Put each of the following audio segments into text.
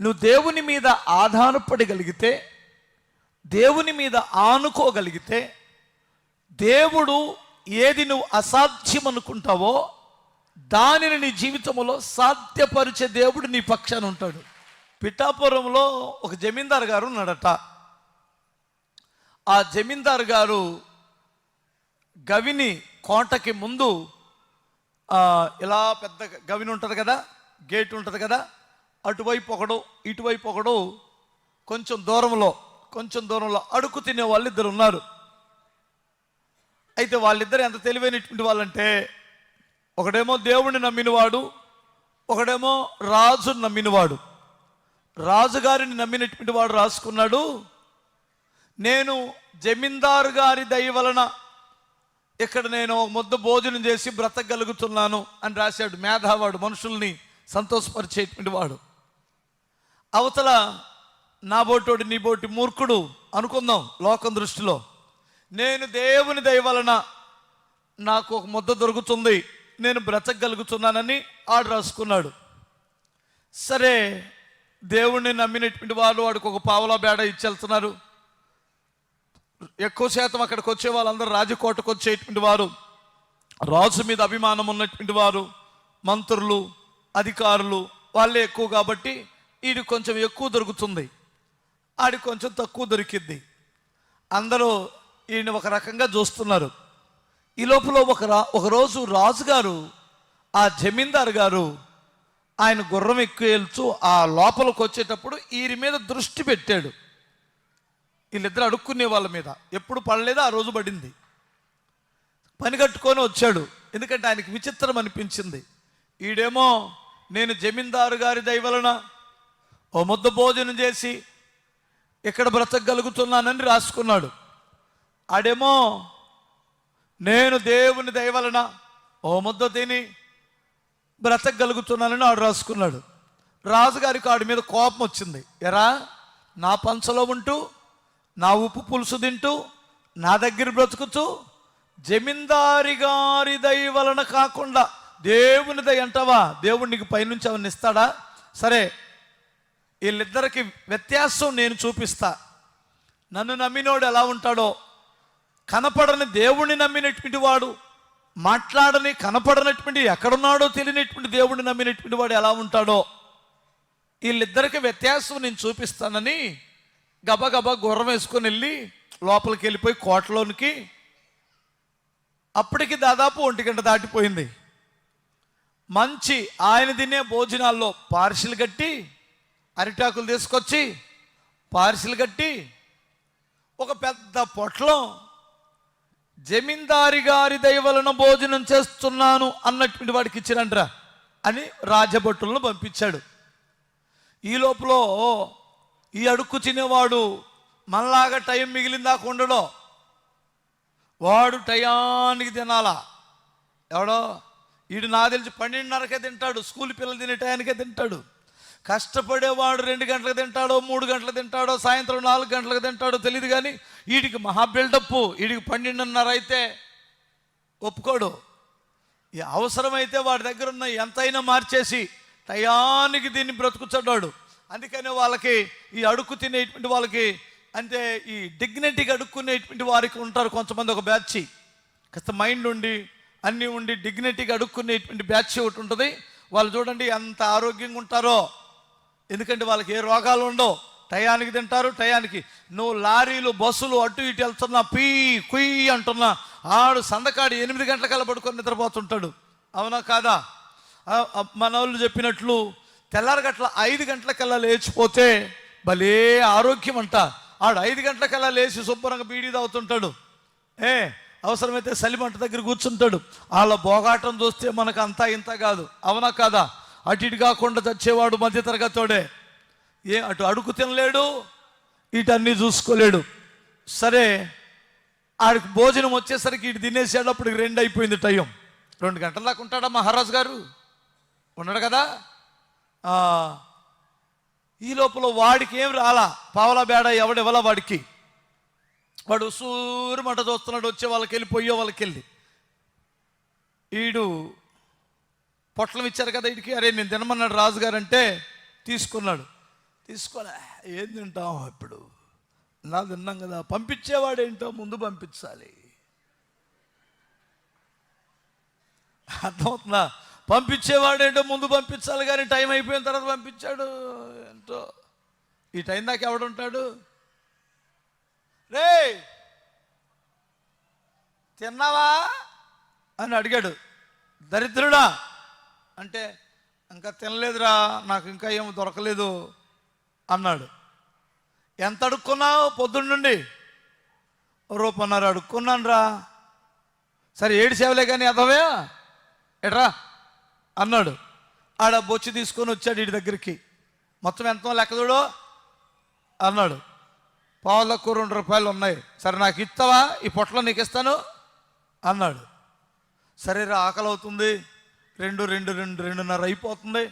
నువ్వు దేవుని మీద ఆధారపడగలిగితే దేవుని మీద ఆనుకోగలిగితే దేవుడు ఏది నువ్వు అసాధ్యం అనుకుంటావో దానిని నీ జీవితంలో సాధ్యపరిచే దేవుడు నీ పక్షాన ఉంటాడు. పిఠాపురంలో ఒక జమీందారు గారు ఉన్నాడట. ఆ జమీందారు గారు గవిని కోటకి ముందు ఇలా పెద్ద గవిని ఉంటుంది కదా గేట్ ఉంటుంది కదా అటువైపు ఒకడు ఇటువైపు ఒకడు కొంచెం దూరంలో కొంచెం దూరంలో అడుగు తినే వాళ్ళిద్దరు ఉన్నారు. అయితే వాళ్ళిద్దరు ఎంత తెలివైనటువంటి వాళ్ళంటే ఒకడేమో దేవుణ్ణి నమ్మినవాడు ఒకడేమో రాజుని నమ్మినవాడు. రాజుగారిని నమ్మినటువంటి వాడు రాసుకున్నాడు. నేను జమీందారు గారి దయ వలన ఇక్కడ నేను ముద్దు ముద్ద భోజనం చేసి బ్రతకగలుగుతున్నాను అని రాశాడు మేధావాడు మనుషుల్ని సంతోషపరిచేటువంటి వాడు. అవతల నా బోటోడు నీ బోటి మూర్ఖుడు అనుకుందాం లోకం దృష్టిలో. నేను దేవుని దయవలన నాకు ఒక ముద్ద దొరుకుతుంది. నేను బ్రతకగలుగుతున్నానని ఆడు రాసుకున్నాడు. సరే దేవుణ్ణి నమ్మినటువంటి వాళ్ళు వాడికి ఒక పావలా బేడ ఇచ్చేళ్తున్నారు. ఎక్కువ శాతం అక్కడికి వచ్చే వాళ్ళందరూ రాజకోటకు వచ్చేటువంటి వారు. రాజు మీద అభిమానం ఉన్నటువంటి వారు మంత్రులు అధికారులు వాళ్ళే ఎక్కువ కాబట్టి వీడు కొంచెం ఎక్కువ దొరుకుతుంది. ఆడి కొంచెం తక్కువ దొరికింది అందరూ ఈయన ఒక రకంగా చూస్తున్నారు. ఈ లోపల ఒక రా ఒకరోజు రాజుగారు ఆ జమీందారు గారు ఆయన గుర్రం ఎక్కువ ఆ లోపలికి వచ్చేటప్పుడు వీరి మీద దృష్టి పెట్టాడు. వీళ్ళిద్దరు అడుక్కునే వాళ్ళ మీద. ఎప్పుడు పడలేదో? ఆ రోజు పడింది. పని కట్టుకొని వచ్చాడు. ఎందుకంటే ఆయనకి విచిత్రం అనిపించింది. ఈడేమో నేను జమీందారు గారి దయవలన ఓ ముద్ద భోజనం చేసి ఇక్కడ బ్రతకగలుగుతున్నానని రాసుకున్నాడు. ఆడేమో నేను దేవుని దయవలన ఓ ముద్ద తిని బ్రతకగలుగుతున్నానని ఆడు రాసుకున్నాడు. రాజుగారికి ఆడి మీద కోపం వచ్చింది. ఎరా నా పంచలో ఉంటూ నా ఉప్పు పులుసు తింటూ నా దగ్గర బ్రతుకుతూ జమీందారి గారి దయ వలన కాకుండా దేవుని దయ అంటావా? దేవుడు నీకు పైనుంచి అవన్నీ ఇస్తాడా? సరే వీళ్ళిద్దరికి వ్యత్యాసం నేను చూపిస్తా. నన్ను నమ్మినోడు ఎలా ఉంటాడో కనపడని దేవుణ్ణి నమ్మినటువంటి వాడు మాట్లాడని కనపడనటువంటి ఎక్కడున్నాడో తెలియనటువంటి దేవుణ్ణి నమ్మినటువంటి వాడు ఎలా ఉంటాడో వీళ్ళిద్దరికి వ్యత్యాసం నేను చూపిస్తానని గబగబా గుర్రం వేసుకొని వెళ్ళి లోపలికి వెళ్ళిపోయి కోటలోనికి అప్పటికి దాదాపు ఒంటి గంట దాటిపోయింది. మంచి ఆయన తినే భోజనాల్లో పార్సిల్ కట్టి అరిటాకులు తీసుకొచ్చి పార్సిల్ కట్టి ఒక పెద్ద పొట్లం జమీందారి గారి దయ భోజనం చేస్తున్నాను అన్నటువంటి వాడికి ఇచ్చిరంట్రా అని రాజభటులను పంపించాడు. ఈ లోపల ఈ అడుక్కు తినేవాడు మనలాగా టైం మిగిలిందా ఉండడో వాడు టయానికి తినాలా? ఎవడో? వీడు నా తెలిసి పన్నెండున్నరకే తింటాడు స్కూల్ పిల్లలు తినే టయానికే తింటాడు. కష్టపడేవాడు రెండు గంటలకు తింటాడో మూడు గంటలకు తింటాడో సాయంత్రం నాలుగు గంటలకు తింటాడో తెలియదు కానీ వీడికి మహా బిల్డప్ వీడికి పన్నెండున్నర అయితే ఒప్పుకోడు. ఈ అవసరమైతే వాడి దగ్గర ఉన్న ఎంతైనా మార్చేసి టయానికి దీన్ని బ్రతుకుతాడు అందుకనే వాళ్ళకి ఈ అడుక్కు తినేటువంటి వాళ్ళకి అంటే ఈ డిగ్నిటీకి అడుక్కునేటువంటి వారికి ఉంటారు కొంతమంది ఒక బ్యాచ్ కాస్త మైండ్ ఉండి అన్నీ ఉండి డిగ్నిటీగా అడుక్కునేటువంటి బ్యాచ్ ఒకటి ఉంటుంది. వాళ్ళు చూడండి ఎంత ఆరోగ్యంగా ఉంటారో. ఎందుకంటే వాళ్ళకి ఏ రోగాలు ఉండవు. టయానికి తింటారు టయానికి. నువ్వు లారీలు బస్సులు అటు ఇటు వెళ్తున్నా పీ కుయ్యి అంటున్నా ఆడు సందకాడు ఎనిమిది గంటలకల్లా పడుకొని నిద్రపోతుంటాడు. అవునా కాదా? మన వాళ్ళు చెప్పినట్లు తెల్లారగట్ల ఐదు గంటలకల్లా లేచిపోతే భలే ఆరోగ్యం అంట ఆడు ఐదు గంటలకల్లా లేచి శుభ్రంగా బీడీ తాగుతుంటాడు. ఏ అవసరమైతే సలిమంట దగ్గర కూర్చుంటాడు. వాళ్ళ బోగాటం చూస్తే మనకు అంతా ఇంత కాదు. అవునా కాదా? అటు ఇటు కాకుండా చచ్చేవాడు మధ్యతరగతోడే ఏ అటు అడుగు తినలేడు ఇటన్నీ చూసుకోలేడు. సరే ఆడికి భోజనం వచ్చేసరికి ఇటు తినేసాడు అప్పుడు రెండు అయిపోయింది టైం. రెండు గంటల దాకా ఉంటాడా మహారాజు గారు? ఉన్నాడు కదా? ఈ లోపల వాడికి ఏం రాలా? పావలా బేడ ఎవడివ్వలా వాడికి? వాడు సూరు మంట చూస్తున్నాడు వచ్చే వాళ్ళకి వెళ్ళి పోయే వాళ్ళకి వెళ్ళి ఈడు పొట్లం ఇచ్చారు కదా వీడికి అరే నేను తినమన్నాడు రాజుగారు అంటే తీసుకున్నాడు. తీసుకోలే ఏం తింటాం ఇప్పుడు? నా తిన్నాం కదా పంపించేవాడేంటో ముందు పంపించాలి. అర్థమవుతుందా? పంపించేవాడేంటో ముందు పంపించాలి కానీ టైం అయిపోయిన తర్వాత పంపించాడు. ఏంటో? ఈ టైం దాకా ఎవడుంటాడు? రే తిన్నావా? అని అడిగాడు. దరిద్రుడా అంటే ఇంకా తినలేదురా నాకు ఇంకా ఏం దొరకలేదు అన్నాడు. ఎంత అడుక్కున్నావు పొద్దున్న నుండి? రూపన్నర అడుక్కున్నాను రా సరే ఏడు సేవలే కానీ అదవే? ఎట్రా? అన్నాడు. ఆడ బొచ్చి తీసుకొని వచ్చాడు వీడి దగ్గరికి. మొత్తం ఎంత లెక్క అన్నాడు. పావులకు రెండు రూపాయలు ఉన్నాయి. సరే నాకు ఇస్తావా? ఈ పొట్టలో నీకు ఇస్తాను? అన్నాడు. సరే రా ఆకలి అవుతుంది రెండు రెండు రెండు రెండున్నర అయిపోతుంది.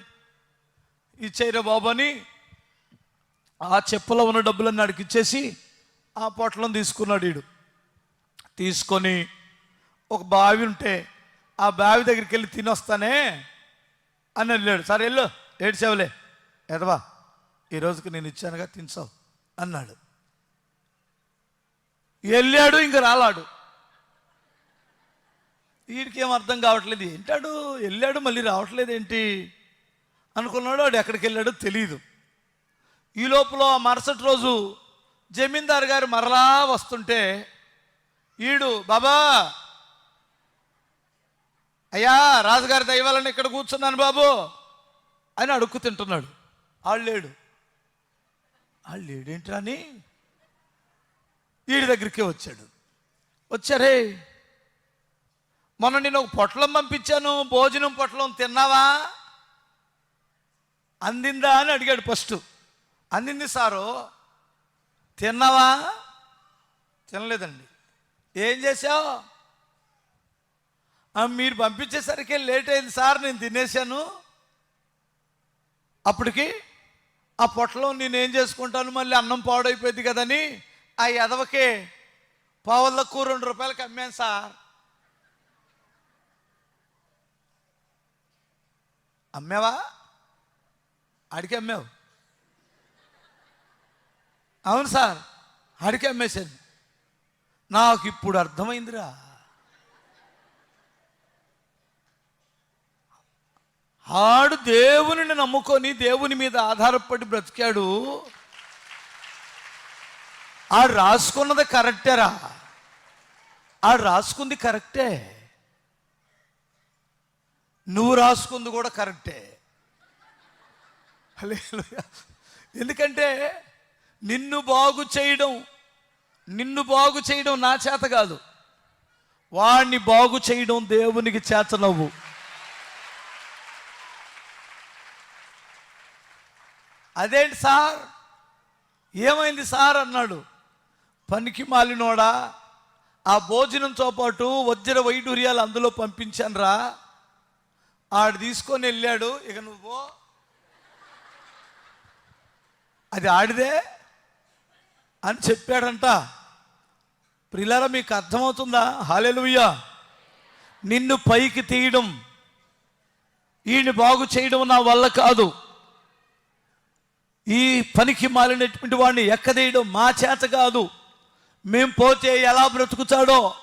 ఇచ్చేయరా బాబు అని ఆ చెప్పులో ఉన్న డబ్బులన్నీ ఆడికి ఇచ్చేసి ఆ పొట్లం తీసుకున్నాడు వీడు తీసుకొని ఒక బావి ఉంటే ఆ బావి దగ్గరికి వెళ్ళి తినొస్తానే అని వెళ్ళాడు సరే వెళ్ళు ఏడ్చావులే ఎదవా ఈ రోజుకి నేను ఇచ్చానుగా తినసావు అన్నాడు. వెళ్ళాడు ఇంక రాలాడు. వీడికి ఏం అర్థం కావట్లేదు. ఏంటాడు? వెళ్ళాడు మళ్ళీ రావట్లేదు ఏంటి అనుకున్నాడు వాడు ఎక్కడికి వెళ్ళాడో తెలియదు ఈ లోపల మరుసటి రోజు జమీందారు గారు మరలా వస్తుంటే ఈడు బాబా అయ్యా రాజుగారి దైవాలని ఇక్కడ కూర్చున్నాను బాబు అని అడుక్కు తింటున్నాడు. ఆళ్ళు లేడు. ఆళ్ళు లేడేంట్రా అని వీడి దగ్గరికే వచ్చాడు. వచ్చారే? మొన్న నేను ఒక పొట్లం పంపించాను భోజనం పొట్లం తిన్నావా? అందిందా అని అడిగాడు ఫస్ట్. అందింది సారు. తిన్నావా? తినలేదండి. ఏం చేసావు మీరు పంపించేసరికి లేట్ అయింది సార్ నేను తినేశాను. అప్పటికి ఆ పొట్టలో నేను ఏం చేసుకుంటాను మళ్ళీ అన్నం పాడైపోయింది కదని ఆ ఎదవకే పావులకు రెండు రూపాయలకి అమ్మాను సార్. అమ్మావా? అడిగి అమ్మావు. అవును సార్ అడిగి అమ్మేశాను. నాకు ఇప్పుడు అర్థమైందిరా. ఆడు దేవుని నమ్ముకొని దేవుని మీద ఆధారపడి బ్రతికాడు. ఆడు రాసుకున్నది కరెక్టేరా. ఆడు రాసుకుంది కరెక్టే. నువ్వు రాసుకుంది కూడా కరెక్టే. ఎందుకంటే నిన్ను బాగు చేయడం నిన్ను బాగు చేయడం నా చేత కాదు. వాణ్ణి బాగు చేయడం దేవునికి చేతనవ్వు అదేంటి సార్? ఏమైంది సార్ అన్నాడు. పనికి మాలినోడా ఆ భోజనంతో పాటు వజ్ర వైడూర్యాలు అందులో పంపించాను రా ఆడు తీసుకొని వెళ్ళాడు ఇక నువ్వు అది ఆడిదే అని చెప్పాడంట. ప్రిలారా మీకు అర్థమవుతుందా? హాలెలుయ్యా నిన్ను పైకి తీయడం ఈయన బాగు చేయడం నా వల్ల కాదు. ఈ పనికి మాలినటువంటి వాడిని ఎక్కదీయడం మా చేత కాదు. మేము పోతే ఎలా బ్రతుకుతాడో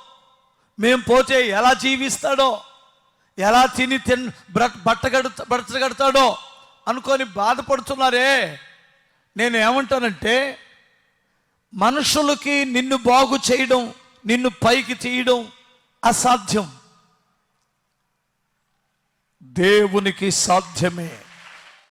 మేము పోతే ఎలా జీవిస్తాడో ఎలా తిని తిన్ బ్రట్ బట్టగడు బ్రతగడతాడో అనుకొని బాధపడుతున్నారే. నేను ఏమంటానంటే మనుషులకి నిన్ను బాగు చేయడం నిన్ను పైకి తీయడం అసాధ్యం. దేవునికి సాధ్యమే.